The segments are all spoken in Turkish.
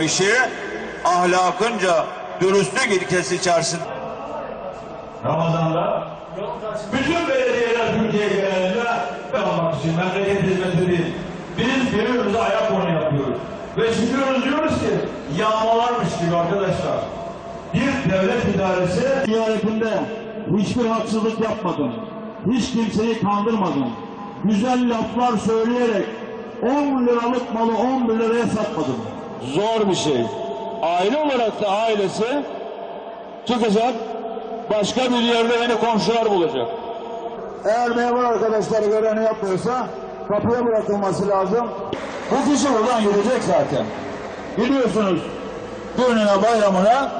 işi ahlakınca dürüstlük ilkesi içerisinde Ramazan'da bütün belediyeler Türkiye genelinde almak için memleket hizmeti. Biz birbirimize ayak konu yapıyoruz. Ve çıkıyoruz diyoruz ki yağmalarmış gibi arkadaşlar. Bir devlet idaresi ziyaretinde hiçbir haksızlık yapmadım. Hiç kimseyi kandırmadım. Güzel laflar söyleyerek 10 liralık malı 11 liraya satmadım. Zor bir şey. Aile olarak da ailesi çıkacak, başka bir yerde yeni komşular bulacak. Eğer memur arkadaşları görevini yapmıyorsa kapıya bırakılması lazım. Bu kişi buradan yürüyecek zaten. Gidiyorsunuz düğününe bayramına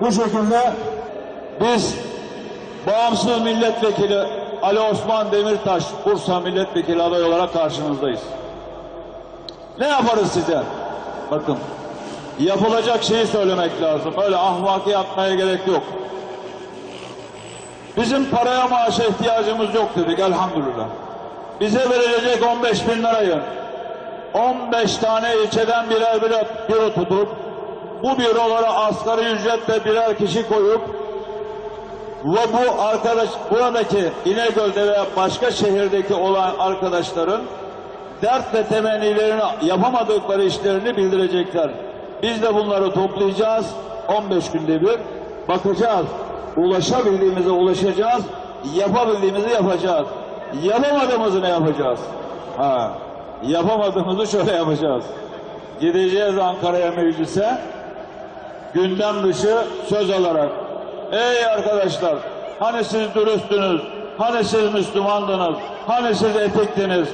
bu şekilde Biz bağımsız milletvekili Ali Osman Demirtaş Bursa milletvekili aday olarak karşınızdayız. Ne yaparız size? Bakın yapılacak şeyi söylemek lazım. Öyle ahvaki yapmaya gerek yok. Bizim paraya maaşa ihtiyacımız yok dedik elhamdülillah. Bize verilecek 15 bin lirayı 15 tane ilçeden birer birer büro tutup bu bürolara asgari ücretle birer kişi koyup ve bu arkadaş buradaki İnegöl'de veya başka şehirdeki olan arkadaşların dert ve temennilerini yapamadıkları işlerini bildirecekler. Biz de bunları toplayacağız. 15 günde bir bakacağız. Ulaşabildiğimize ulaşacağız. Yapabildiğimizi yapacağız. Yapamadığımızı ne yapacağız? Ha, yapamadığımızı şöyle yapacağız. Gideceğiz Ankara'ya meclise gündem dışı söz alarak. Ey arkadaşlar, hani siz dürüstünüz, hani siz Müslümandınız, hani siz etiktiniz.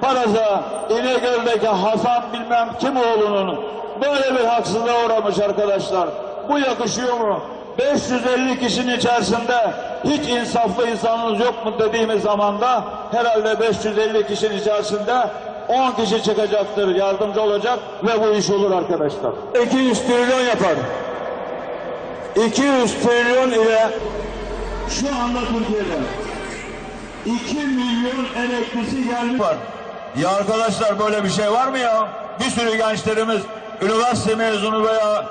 Paraza İnegöl'deki Hasan bilmem kim oğlunun böyle bir haksızlığa uğramış arkadaşlar. Bu yakışıyor mu? 550 kişinin içerisinde hiç insaflı insanınız yok mu dediğimiz zamanda herhalde 550 kişinin içerisinde 10 kişi çıkacaktır, yardımcı olacak ve bu iş olur arkadaşlar. 200 trilyon yapar. 200 trilyon ile Şu anda Türkiye'de 2 milyon emeklisi gelmiş. var. Ya arkadaşlar böyle bir şey var mı ya? Bir sürü gençlerimiz üniversite mezunu veya